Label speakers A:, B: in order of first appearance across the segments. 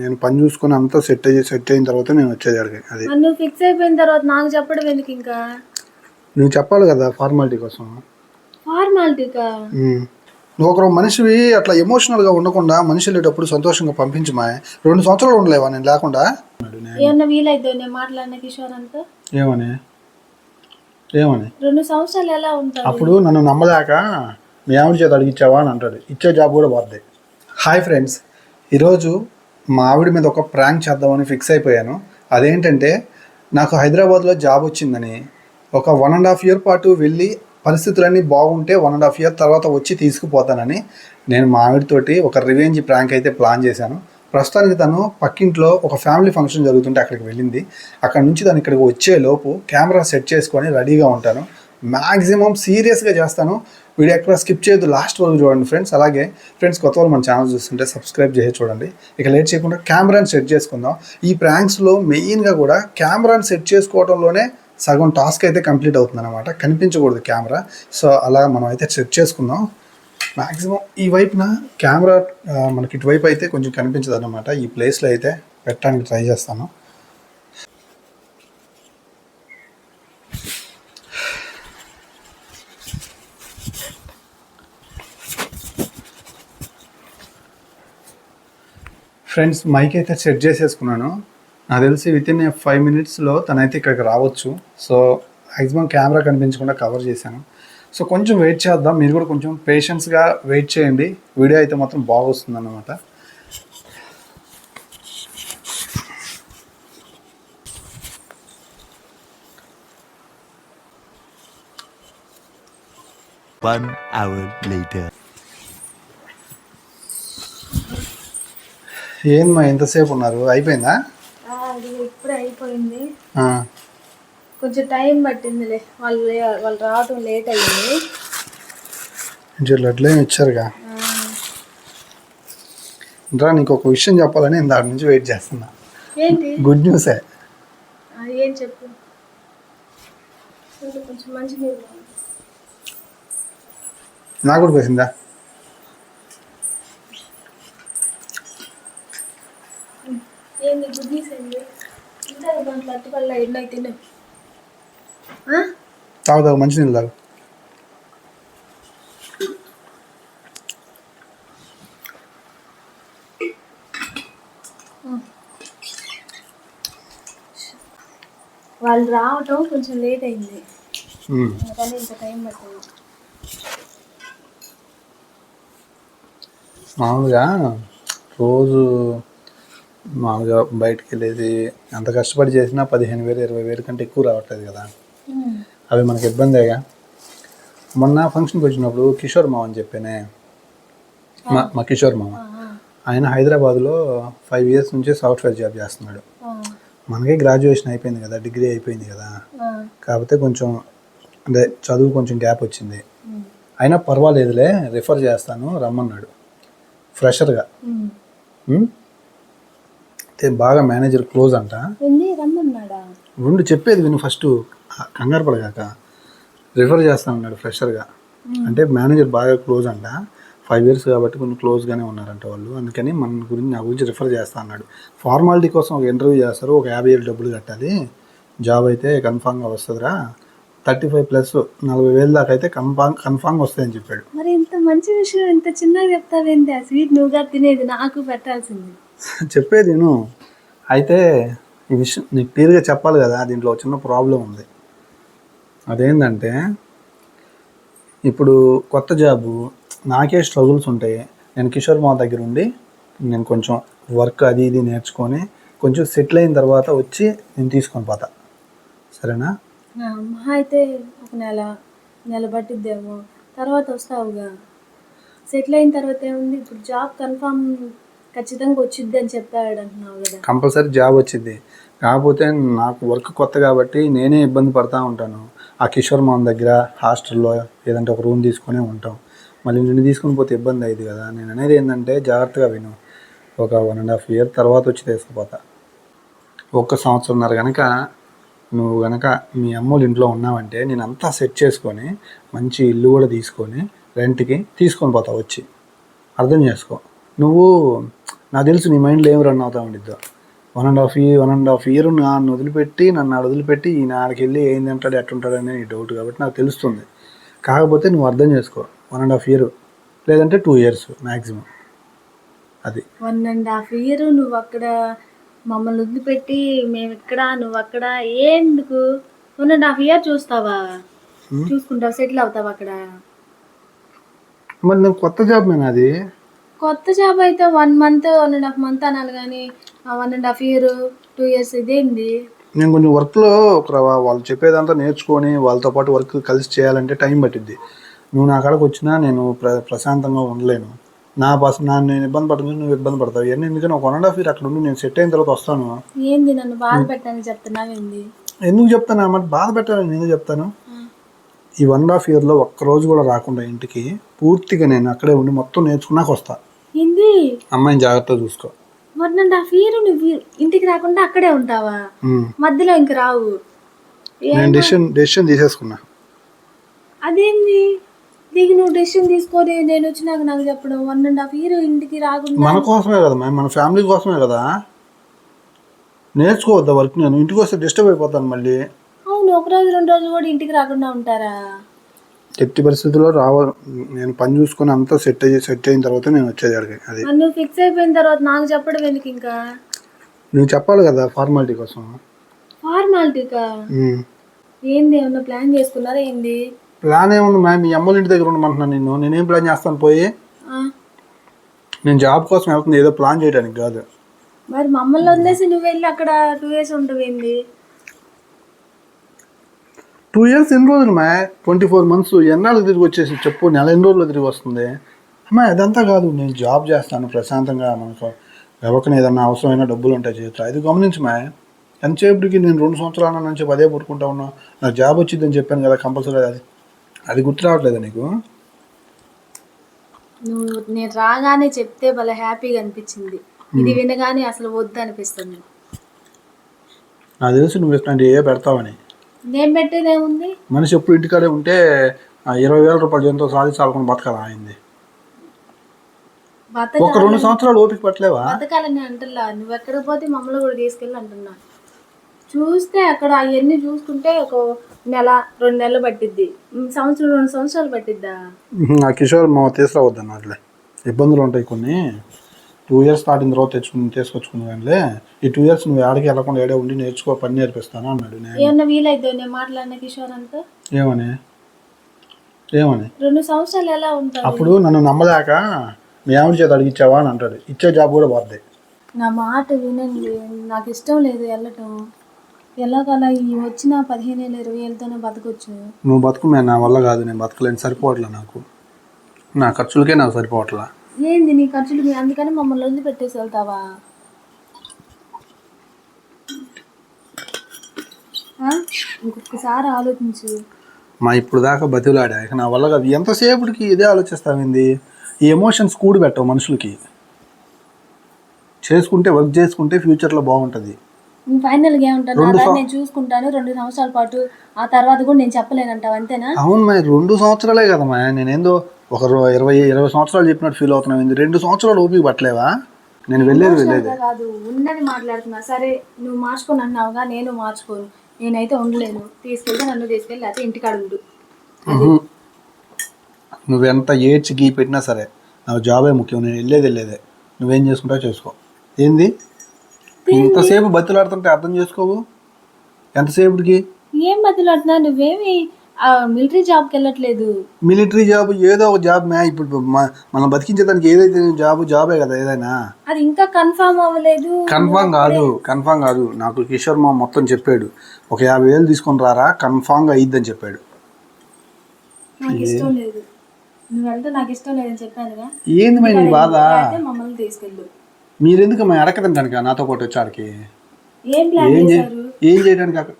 A: నేను పని చూసుకొని అంతా సెట్ అయ్యి సెట్ అయిన తర్వాత నేను వచ్చేది అడిగి అది.
B: నువ్వు ఫిక్స్ అయిపోయిన తర్వాత నాకు చెప్పడం ఎందుకు ఇంకా?
A: నువ్వు చెప్పాలి కదా ఫార్మాలిటీ కోసం.
B: ఫార్మాలిటీకా.
A: నువ్వు ఒకరు మనిషివి అట్లా ఎమోషనల్గా ఉండకుండా మనిషి వెళ్ళేటప్పుడు సంతోషంగా పంపించమా? రెండు సంవత్సరాలు ఉండలేవా నేను లేకుండా?
B: ఏమన్నా వీలైతే నేను మాట్లాడిన కిషోర్ అంతా?
A: ఏమని? ఏమని?
B: రెండు సంవత్సరాలు ఎలా ఉంటారు?
A: అప్పుడు నన్ను నమ్మలేక మీ ఆవిడ చేత అడిగిచ్చావా అని అంటాడు ఇచ్చే జాబ్ కూడా పోద్ది. హాయ్ ఫ్రెండ్స్ ఈరోజు మా ఆవిడ మీద ఒక ప్రాంక్ చేద్దామని ఫిక్స్ అయిపోయాను. అదేంటంటే నాకు హైదరాబాద్లో జాబ్ వచ్చిందని ఒక వన్ అండ్ హాఫ్ ఇయర్ పాటు వెళ్ళి పరిస్థితులన్నీ బాగుంటే వన్ అండ్ హాఫ్ ఇయర్ తర్వాత వచ్చి తీసుకుపోతానని నేను మా ఆవిడతోటి ఒక రివెంజ్ ప్రాంక్ అయితే ప్లాన్ చేశాను. ప్రస్తుతానికి తను పక్కింట్లో ఒక ఫ్యామిలీ ఫంక్షన్ జరుగుతుంటే అక్కడికి వెళ్ళింది. అక్కడ నుంచి తను ఇక్కడికి వచ్చే లోపు కెమెరా సెట్ చేసుకొని రెడీగా ఉంటాను. మ్యాక్సిమం సీరియస్గా చేస్తాను. వీడియో ఎక్కడ స్కిప్ చేయొద్దు. లాస్ట్ వరకు చూడండి ఫ్రెండ్స్. అలాగే ఫ్రెండ్స్ కొత్త వాళ్ళు మన ఛానల్ చూస్తుంటే సబ్స్క్రైబ్ చేసి చూడండి. ఇక లేట్ చేయకుండా కెమెరాని సెట్ చేసుకుందాం. ఈ ప్రాంక్స్లో మెయిన్గా కూడా కెమెరాని సెట్ చేసుకోవడంలోనే సగం టాస్క్ అయితే కంప్లీట్ అవుతుంది అనమాట కనిపించకూడదు కెమెరా. సో అలా మనం అయితే సెట్ చేసుకుందాం. మ్యాక్సిమం ఈ వైపున కెమెరా మనకి ఇటువైపు అయితే కొంచెం కనిపించదు అనమాట ఈ ప్లేస్లో అయితే పెట్టడానికి ట్రై చేస్తాను. ఫ్రెండ్స్ మైక్ అయితే సెట్ చేసేసుకున్నాను. నాకు తెలిసి విత్ ఇన్ ఫైవ్ మినిట్స్లో తనైతే ఇక్కడికి రావచ్చు. సో మ్యాక్సిమం కెమెరా కనిపించకుండా కవర్ చేశాను. సో కొంచెం వెయిట్ చేద్దాం. మీరు కూడా కొంచెం పేషెన్స్గా వెయిట్ చేయండి. వీడియో అయితే మాత్రం బాగొస్తుంది అన్నమాట
C: One hour later.
A: ఏందమ్మా ఎంతసేపు ఉన్నారు? అయిపోయిందా?
B: ఇప్పుడే అయిపోయింది. కొంచెం టైం పట్టిందిలే. వాళ్ళు వాళ్ళు రావటం లేట్ అయ్యింది.
A: కొంచెం లడ్లు ఏమి ఇచ్చారుగా? ఇంకా నీకు ఒక విషయం చెప్పాలని నేను దాని నుంచి వెయిట్ చేస్తున్నా.
B: ఏంటి?
A: గుడ్ న్యూసే.
B: ఏం చెప్పు? కొంచెం మంచి.
A: నాకు కూడా పోసిందా
B: ఏంది గుడ్ న్యూస్ ఏంది? ఇంకా దాంట్లో అట్టుపల్ల ఎన్నో తిను ఆ?
A: తాగు తాగు మంచి నీళ్ళు తాగు.
B: వాళ్ళు రావటం కొంచెం లేట్ అయింది. అందుకని ఇంత టైం పట్టింది.
A: మామూలుగా రోజు మామూలుగా బయటికి వెళ్ళేది అంత కష్టపడి చేసినా పదిహేను వేలు ఇరవై వేలు కంటే ఎక్కువ రావట్లేదు కదా. అవి మనకి ఇబ్బందేగా. మొన్న ఫంక్షన్కి వచ్చినప్పుడు కిషోర్ మామ అని చెప్పానే. మా మా కిషోర్ మామ. ఆయన హైదరాబాద్లో ఫైవ్ ఇయర్స్ నుంచి సాఫ్ట్వేర్ జాబ్ చేస్తున్నాడు. మనకి గ్రాడ్యుయేషన్ అయిపోయింది కదా డిగ్రీ అయిపోయింది కదా. కాకపోతే కొంచెం అంటే చదువు కొంచెం గ్యాప్ వచ్చింది. అయినా పర్వాలేదులే రిఫర్ చేస్తాను రమ్మన్నాడు. ఫ్రెషర్గా? అయితే బాగా మేనేజర్ క్లోజ్ అంట. రెండు చెప్పేది విను ఫస్ట్. కంగారు పడగాక రిఫర్ చేస్తానన్నాడు ఫ్రెషర్గా. అంటే మేనేజర్ బాగా క్లోజ్ అంట. ఫైవ్ ఇయర్స్ కాబట్టి కొంచెం క్లోజ్గానే ఉన్నారంట వాళ్ళు. అందుకని మన గురించి నా గురించి రిఫర్ చేస్తా అన్నాడు. ఫార్మాలిటీ కోసం ఒక ఇంటర్వ్యూ చేస్తారు. ఒక యాభై వేలు డబ్బులు కట్టాలి. జాబ్ అయితే కన్ఫామ్గా వస్తుందిరా. థర్టీ ఫైవ్ ప్లస్ నలభై వేలు దాకా అయితే కన్ఫామ్ కన్ఫామ్గా వస్తాయని చెప్పాడు.
B: మరి ఇంత మంచి విషయం ఇంత చిన్నగా చెప్తావేంటి? ఆ స్వీట్ నువ్వుగా తినేది నాకు పెట్టాల్సింది.
A: చెప్పేది నేను అయితే ఈ విషయం నీకు క్లియర్గా చెప్పాలి కదా దీంట్లో చిన్న ప్రాబ్లం ఉంది. అదేంటంటే ఇప్పుడు కొత్త జాబు నాకే స్ట్రగుల్స్ ఉంటాయి. నేను కిషోర్ మా దగ్గర ఉండి నేను కొంచెం వర్క్ అది ఇది నేర్చుకొని కొంచెం సెటిల్ అయిన తర్వాత వచ్చి నేను తీసుకొని పోతా. సరేనా?
B: మహా అయితే ఒక నెల నెల పట్టిద్దేమో తర్వాత వస్తావుగా. సెటిల్ అయిన తర్వాత ఏముంది? ఇప్పుడు జాబ్ కన్ఫామ్ ఖచ్చితంగా వచ్చింది అని చెప్పాడు అంటున్నావు కదా.
A: కంపల్సరీ జాబ్ వచ్చింది కాకపోతే నాకు వర్క్ కొత్త కాబట్టి నేనే ఇబ్బంది పడతా ఉంటాను. ఆ కిషోర్ మామ దగ్గర హాస్టల్లో ఏదంటే ఒక రూమ్ తీసుకొని ఉంటాం. మళ్ళీ నిన్ను తీసుకుని పోతే ఇబ్బంది అయ్యింది కదా. నేను అనేది ఏంటంటే జాగ్రత్తగా విను. ఒక వన్ అండ్ హాఫ్ ఇయర్ తర్వాత వచ్చి తీసుకుపోతా. ఒక్క సంవత్సరంన్నర కనుక నువ్వు కనుక మీ అమ్మోళ్ళ ఇంట్లో ఉన్నావంటే నేను అంతా సెట్ చేసుకొని మంచి ఇల్లు కూడా తీసుకొని రెంట్కి తీసుకొని పోతా వచ్చి. అర్థం చేసుకో. నువ్వు నాకు తెలుసు నీ మైండ్లో ఏం రన్ అవుతా ఉండిద్దో. One and half year one and half year నన్ను వదిలిపెట్టి నన్ను ఆడ వదిలిపెట్టి ఈయన ఆడికి వెళ్ళి ఏంది అంటాడు ఎట్టుంటాడు అని నీ డౌట్ కాబట్టి నాకు తెలుస్తుంది. కాకపోతే నువ్వు అర్థం చేసుకో వన్ అండ్ హాఫ్ ఇయర్ లేదంటే టూ ఇయర్స్ మ్యాక్సిమం అది.
B: వన్ అండ్ హాఫ్ ఇయర్ నువ్వు అక్కడ మమ్మల్ని వదిలిపెట్టి మేము ఇక్కడ నువ్వు అక్కడ ఎందుకు? వన్ అండ్ హాఫ్ ఇయర్ చూస్తావా? చూసుకుంటావు సెటిల్ అవుతావా అక్కడ?
A: మరి నువ్వు కొత్త జాబ్ మేనా అది?
B: కొత్త జాబ్ అయితే one month one and half month అనాలి కానీ one and half year two years ఇదేంది
A: నేను కొంచెం వర్క్లో ఒక వాళ్ళు చెప్పేదంతా నేర్చుకొని వాళ్ళతో పాటు వర్క్ కలిసి చేయాలంటే టైం పట్టిద్ది. నువ్వు నా కాడకు వచ్చినా నేను ప్ర ప్రశాంతంగా ఉండలేను. నా బస్ నా నేను ఇబ్బంది పడుతుంది నువ్వు ఇబ్బంది పడతావు. ఇవన్నీ ఎందుకంటే ఒక వన్ అండ్ హాఫ్ ఇయర్ అక్కడ ఉండి నేను సెట్ అయిన తర్వాత వస్తాను?
B: ఏంది నన్ను బాధ చెప్తున్నావేంది?
A: ఎందుకు చెప్తాను? మరి బాధ పెట్టాలని నేను చెప్తాను? ఈ వన్ అండ్ హాఫ్ ఇయర్లో ఒక్క రోజు కూడా రాకుండా ఇంటికి పూర్తిగా నేను అక్కడే ఉండి మొత్తం నేర్చుకున్నాక వస్తా.
B: ఏంది?
A: అమ్మాయిని జాగ్రత్తగా చూసుకో.
B: వన్ అండ్ హాఫ్ ఇయర్ నువ్వు ఇంటికి రాకుండా అక్కడే ఉంటావా. మధ్యలో ఇంక రావు.
A: నేను డెసిషన్ డెసిషన్ తీసేసుకున్నా.
B: అదేంది? దిగి నువ్వు డెసిషన్ తీసుకొని నేను వచ్చినాక నాకు చెప్పడం. వన్ అండ్ హాఫ్ ఇయర్ ఇంటికి రాకుండా
A: మన కోసమే కదా మ్యామ్ మన ఫ్యామిలీ కోసమే కదా? నేర్చుకోవద్దా వర్క్ నేను? ఇంటికి వస్తే డిస్టర్బ్ అయిపోతాను మళ్ళీ.
B: అవును ఒక రోజు రెండు రోజులు కూడా ఇంటికి రాకుండా ఉంటారా?
A: ఎట్టి పరిస్థితుల్లో రావాలి నేను పని చూసుకొని అంతా సెట్ అయ్యి సెట్ అయిన తర్వాత నేను వచ్చేది అడిగి అది.
B: నువ్వు ఫిక్స్ అయిపోయిన తర్వాత నాకు చెప్పడం ఎందుకు ఇంకా?
A: నువ్వు చెప్పాలి కదా ఫార్మాలిటీ కోసం.
B: ఫార్మాలిటీకా. ఏంది ఏమన్నా ప్లాన్ చేసుకున్నారా ఏంది?
A: ప్లాన్ ఏముంది మ్యామ్? మీ అమ్మల ఇంటి దగ్గర ఉండమంటున్నాను నిన్ను. నేనేం ప్లాన్ చేస్తాను పోయి?
B: ఆ,
A: నేను జాబ్ కోసం వెళ్తుంది ఏదో ప్లాన్ చేయడానికి కాదు.
B: మరి మమ్మల్ని వదిలేసి నువ్వు వెళ్ళి అక్కడ టూ ఇయర్స్ ఉంటావేంది
A: టూ ఇయర్స్ ఎన్ని రోజులు మా ట్వంటీ ఫోర్ మంత్స్. ఎన్నాళ్ళకి తిరిగి వచ్చేసి చెప్పు నెల ఎన్ని రోజులు తిరిగి వస్తుంది? అమ్మా ఇదంతా కాదు నేను జాబ్ చేస్తాను ప్రశాంతంగా మనకు. ఎవరికైనా ఏదన్నా అవసరమైన డబ్బులు ఉంటాయి చేతిలో. అది గమనించు మా ఎంతసేపటికి నేను రెండు సంవత్సరాల నుంచి అదే పడుకుంటా ఉన్నా. నాకు జాబ్ వచ్చిందని చెప్పాను కదా కంపల్సరీ అది. అది గుర్తు రావట్లేదా నీకు?
B: నువ్వు నేను రాగానే చెప్తే భలే హ్యాపీగా అనిపించింది. ఇది వినగానే అసలు వద్దు అనిపిస్తుంది
A: నాకు తెలిసి నువ్వు ఇట్లాంటి ఏ పెడతావని.
B: నేను
A: మనిషి ఎప్పుడు ఇంటికాడే ఉంటే ఆ ఇరవై వేల రూపాయలు జంతో సాధించాలనుకుని బతకాలా అయింది. ఒక రెండు సంవత్సరాలు ఓపిక పట్టలేవా?
B: బతకాలని అంటున్నా. నువ్వు ఎక్కడికి పోతే మమ్మల్ని కూడా తీసుకెళ్ళి అంటున్నా. చూస్తే అక్కడ అవన్నీ చూసుకుంటే ఒక నెల రెండు నెలలు పట్టిద్ది. సంవత్సరం రెండు సంవత్సరాలు పట్టిద్దా?
A: ఆ కిషోర్ మా తీసుకురావద్దు అట్లే ఇబ్బందులు ఉంటాయి కొన్ని. టూ ఇయర్స్ దాటిన తర్వాత తెచ్చుకుని తీసుకొచ్చుకుని కానీ ఈ టూ ఇయర్స్ నువ్వు ఆడికి వెళ్ళకుండా ఏడే ఉండి నేర్చుకో పని నేర్పిస్తాను అన్నాడు నేను.
B: ఏమన్నా వీలైతే నేను మాట్లాడిన కిషోర్ అంతా?
A: ఏమని? ఏమని?
B: రెండు సంవత్సరాలు ఎలా ఉంటారు?
A: అప్పుడు నన్ను నమ్మలేక మీ ఆవిడ చేత అడిగిచ్చావా అని అంటాడు. ఇచ్చే జాబ్ కూడా పోద్ది
B: నా మాట వినండి. నాకు ఇష్టం లేదు వెళ్ళటం. ఎలాగలా ఈ వచ్చిన పదిహేను వేలు ఇరవై వేలతోనే బతకొచ్చు.
A: నువ్వు బతుకు నా వల్ల కాదు. నేను బతకలేను. సరిపోవట్లే నాకు. నా ఖర్చులకే నాకు సరిపోవట్లా.
B: ఏంది నీ ఖర్చులు మీ- అందుకని మమ్మల్ని వదిలి పెట్టేసి వెళ్తావా? ఇంకొకసారి ఆలోచించు.
A: మా ఇప్పుడు దాకా బతిలాడా ఇక నా వల్ల కాదు. ఎంతసేపటికి ఇదే ఆలోచిస్తామైంది ఈ ఎమోషన్స్ కూడి పెట్టవు మనుషులకి. చేసుకుంటే వర్క్ చేసుకుంటే ఫ్యూచర్లో బాగుంటుంది.
B: ఫైనల్గా ఏమంటాను నా దాన్ని నేను చూసుకుంటాను రెండు సంవత్సరాల పాటు ఆ తర్వాత కూడా నేను చెప్పలేనంటావు అంతేనా?
A: అవును మా రెండు సంవత్సరాలే కదమ్మా నేనేందో ఒక రో- ఇరవై ఇరవై సంవత్సరాలు చెప్పినట్టు ఫీల్ అవుతున్నావు. ఏంది? రెండు సంవత్సరాలు ఓపిక పట్టలేవా? నేను వెళ్ళేది వెళ్ళేది.
B: కాదు ఉన్నది మాట్లాడుతున్నా. సరే నువ్వు మార్చుకొని అన్నావుగా నేను మార్చుకోను. నేనైతే ఉండలేను. తీసుకెళ్తే నన్ను తీసుకెళ్ళి లేకపోతే ఇంటికాడ ఉండు.
A: ఉహు. నువ్వెంత ఏడ్చి గీ పెట్టినా సరే నాకు జాబే ముఖ్యం. నేను వెళ్ళేది వెళ్ళేదే. నువ్వేం చేసుకుంటావు చేసుకో. ఏంది? ఇంతసేపు బతులాడుతుంటే అర్థం చేసుకోవు? ఎంతసేపటికి
B: ఏం బదులాడుతున్నా నువ్వేమి మిలిటరీ జాబ్కి వెళ్ళట్లేదు.
A: మిలిటరీ జాబ్ ఏదో ఒక జాబ్ మ్యా ఇప్పుడు మ- మనం బతికించేదానికి ఏదైతే జాబ్ జాబే కదా ఏదైనా.
B: అది ఇంకా కన్ఫర్మ్ అవ్వలేదు.
A: కన్ఫామ్ కాదు కన్ఫామ్ కాదు. నాకు కిషోర్ మా మొత్తం చెప్పాడు. ఒక యాభై వేలు తీసుకొని రారా కన్ఫామ్గా అయ్యిద్దని చెప్పాడు.
B: నాకు ఇష్టం లేదు. నువ్వు వెళ్తే నాకు ఇష్టం లేదని చెప్పానుగా.
A: ఏంది మరి నీ బాధ?
B: అయితే మమ్మల్ని తీసుకెళ్ళు.
A: మీరెందుకు మా అడకదంటానికి నాతో పాటు వచ్చాడికి
B: ఏం ప్లాన్
A: ఏం చే-
B: చేశారు?
A: ఏం చేయడానికి అక్కడ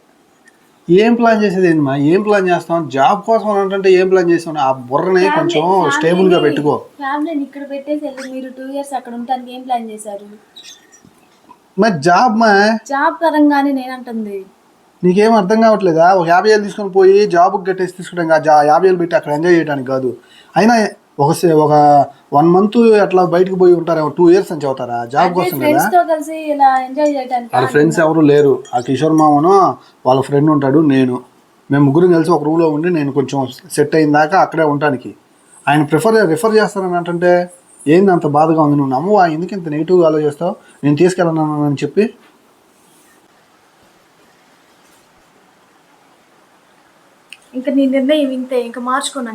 A: ఏం ప్లాన్ చేసేది ఏంది మా? ఏం ప్లాన్ చేస్తాం? జాబ్ కోసం అని అంటే ఏం ప్లాన్ చేస్తాం? ఆ బుర్రని కొంచెం స్టేబుల్గా పెట్టుకో.
B: ఫ్యామిలీని ఇక్కడ పెట్టేసి వెళ్ళి మీరు టూ ఇయర్స్ అక్కడ ఏం ప్లాన్ చేశారు?
A: మరి జాబ్ మా
B: జాబ్ పరంగానే నేను అంటుంది.
A: నీకేం అర్థం కావట్లేదా? ఒక యాభై వేలు తీసుకొని పోయి జాబ్ కట్టేసి తీసుకుంటాం కాదు జా- యాభై వేలు పెట్టి అక్కడ ఎంజాయ్ చేయడానికి కాదు. అయినా ఒక ఒక వన్ మంత్ అట్లా బయటకు పోయి ఉంటారేమో టూ ఇయర్స్ అని చెబుతారా? జాబ్ కోసం కదా
B: ఫ్రెండ్స్తో కలిసి ఇలా ఎంజాయ్ చేయడానికి
A: వాళ్ళ ఫ్రెండ్స్ ఎవరు లేరు. ఆ కిషోర్ మామను వాళ్ళ ఫ్రెండ్ ఉంటాడు నేను. మేము ముగ్గురు కలిసి ఒక రూమ్లో ఉండి నేను కొంచెం సెట్ అయిన దాకా అక్కడే ఉండటానికి. ఆయన ప్రిఫర్ రిఫర్ చేస్తానని అంటే ఏంది అంత బాధగా ఉంది నువ్వు నమ్మవా? ఎందుకు ఇంత నెగిటివ్గా ఆలోచిస్తావు? నేను తీసుకెళ్ళను అని చెప్పి.
B: ఇంకా నీ నిర్ణయం ఇంతే ఇంకా మార్చుకొని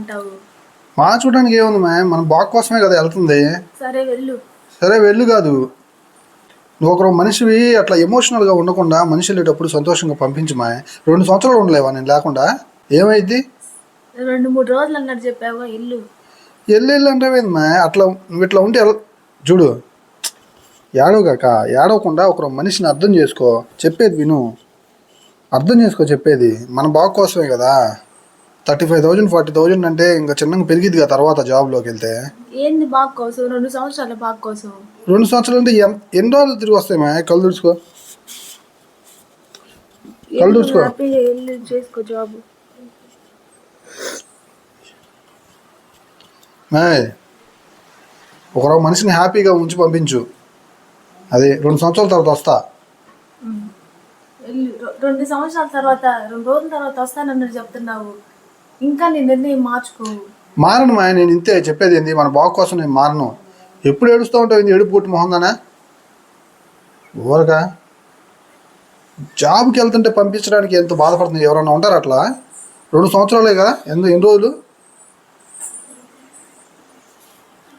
B: అంటావు
A: మార్చుకోవడానికి ఏముంది మా మన బాగు కోసమే కదా వెళ్తుంది.
B: సరే వెళ్ళు.
A: సరే వెళ్ళు కాదు. నువ్వు ఒకరు మనిషివి అట్లా ఎమోషనల్గా ఉండకుండా మనిషి వెళ్ళేటప్పుడు సంతోషంగా పంపించు మా రెండు సంవత్సరాలు ఉండలేవా నేను లేకుండా? ఏమైంది?
B: రెండు మూడు రోజులు అన్నట్టు చెప్పావు? ఇల్లు
A: ఎల్లు ఎల్లు అంటే మా అట్లా నువ్వు ఇట్లా ఉంటే చూడు. ఏడవగాక ఏడవకుండా ఒక మనిషిని అర్థం చేసుకో. చెప్పేది విను. అర్థం చేసుకో చెప్పేది. మన బాగు కోసమే కదా. Thirty five thousand forty thousand అంటే ఇంకా చిన్నగా పెరిగిద్ది కదా తర్వాత జాబ్లోకి వెళ్తే.
B: ఏంది బాగా కోసం? రెండు సంవత్సరాల బాగా కోసం.
A: రెండు సంవత్సరాలు అంటే ఎన్- ఎన్ని రోజులు తిరిగి వస్తాయి మా కళ్ళు తుడుచుకో. కళ్ళు తుడుచుకో.
B: హ్యాపీగా వెళ్ళి చేసుకో జాబ్.
A: ఏయ్, ఒకరో మనిషిని హ్యాపీగా ఉంచి పంపించు. అది రెండు సంవత్సరాల తర్వాత వస్తా.
B: వెళ్ళి. రె- రెండు సంవత్సరాల తర్వాత రెండు రోజుల తర్వాత వస్తానన్నట్టు చెప్తున్నావు. ఇంకా నీ నిర్ణయం మార్చుకో.
A: మారను మా నేను ఇంతే చెప్పేది ఏంది? మన బాగు కోసం నేను మారను. ఎప్పుడు ఏడుస్తూ ఉంటావు ఏంది? ఏడుపు పుట్టి మొహందానా ఊరగా జాబ్కి వెళ్తుంటే పంపించడానికి ఎంత బాధపడుతుంది? ఎవరన్నా ఉంటారు అట్లా? రెండు సంవత్సరాలే కదా? ఎందు ఎన్ని రోజులు?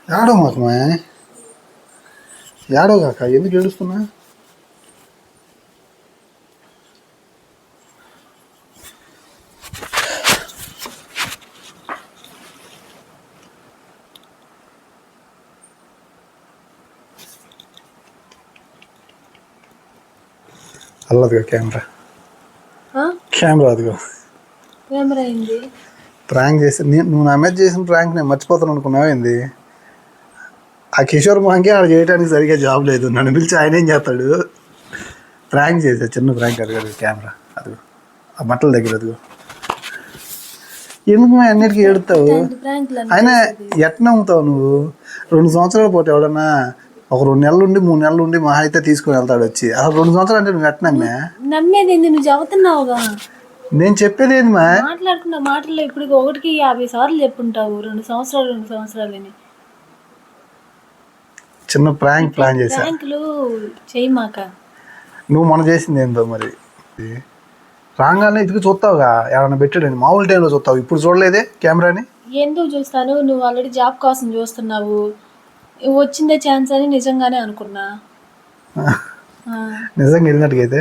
A: ఏడో మాకమా ఏడో కాక ఎందుకు ఏడుస్తున్నా? అల్లదిగో కెమెరా. కెమెరా అదిగో.
B: కెమెరా అయింది
A: ప్రాంక్ చేసి నీ- నువ్వు నా మీద చేసిన ప్రాంక్ నేను మర్చిపోతాను అనుకున్నావు ఏంది? ఆ కిషోర్ మోహన్కి ఆడ చేయడానికి సరిగ్గా జాబ్ లేదు. నన్ను పిలిచి ఆయన ఏం చేస్తాడు? ప్రాంక్ చేసా చిన్న ప్రాంక్ అడిగాడు కెమెరా. అదిగో. ఆ బట్టల దగ్గర అదిగో. ఎందుకు మా అన్నిటికీ ఏడుతావు? ఆయన ఎట్ట నమ్ముతావు నువ్వు? రెండు సంవత్సరాలు పోతే ఎవడన్నా ఒక రెండు నెలలు ఉండి మూడు నెలలు ఉండి మహా అయితే తీసుకొని వెళ్తాడు వచ్చి. అసలు రెండు సంవత్సరాలు అంటే నువ్వు ఎట్ట నమ్మా
B: నమ్మేది ఏంది? నువ్వు చెబుతున్నావుగా
A: నేను చెప్పేది ఏంది మా
B: మాట్లాడుకున్న మాటల్లో ఇప్పుడు ఒకటికి యాభై సార్లు చెప్పుంటావు. రెండు సంవత్సరాలు రెండు సంవత్సరాలని
A: చిన్న ప్రాంక్ ప్లాన్ చేశా.
B: ప్రాంకులు చేయమాక.
A: నువ్వు మొన్న చేసింది ఏందో మరి? రాగానే ఇదికి చూస్తావుగా? ఎవరైనా పెట్టాడని మామూలు టైంలో చూస్తావు. ఇప్పుడు చూడలేదే కెమెరాని?
B: ఎందుకు చూస్తాను? నువ్వు ఆల్రెడీ జాబ్ కోసం చూస్తున్నావు. వచ్చిందే ఛాన్స్ అని నిజంగానే అనుకున్నా.
A: నిజంగా వెళ్ళినట్టుగైతే?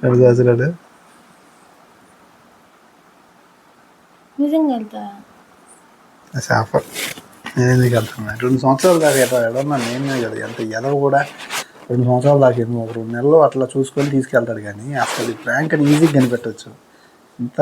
A: రెండు దోశలాడు
B: నిజంగా వెళ్తా.
A: సాఫర్ నేను ఎందుకు వెళ్తున్నా? రెండు సంవత్సరాల దాకా ఎట్లా ఎడన్నా నేనే కదా ఎంత ఎదవ కూడా రెండు సంవత్సరాల దాకా ఎందుకు ఒక రెండు నెలలు అట్లా చూసుకొని తీసుకెళ్తాడు కానీ అసలు ప్రాంక్ అని ఈజీగా కనిపెట్టచ్చు. ఇంత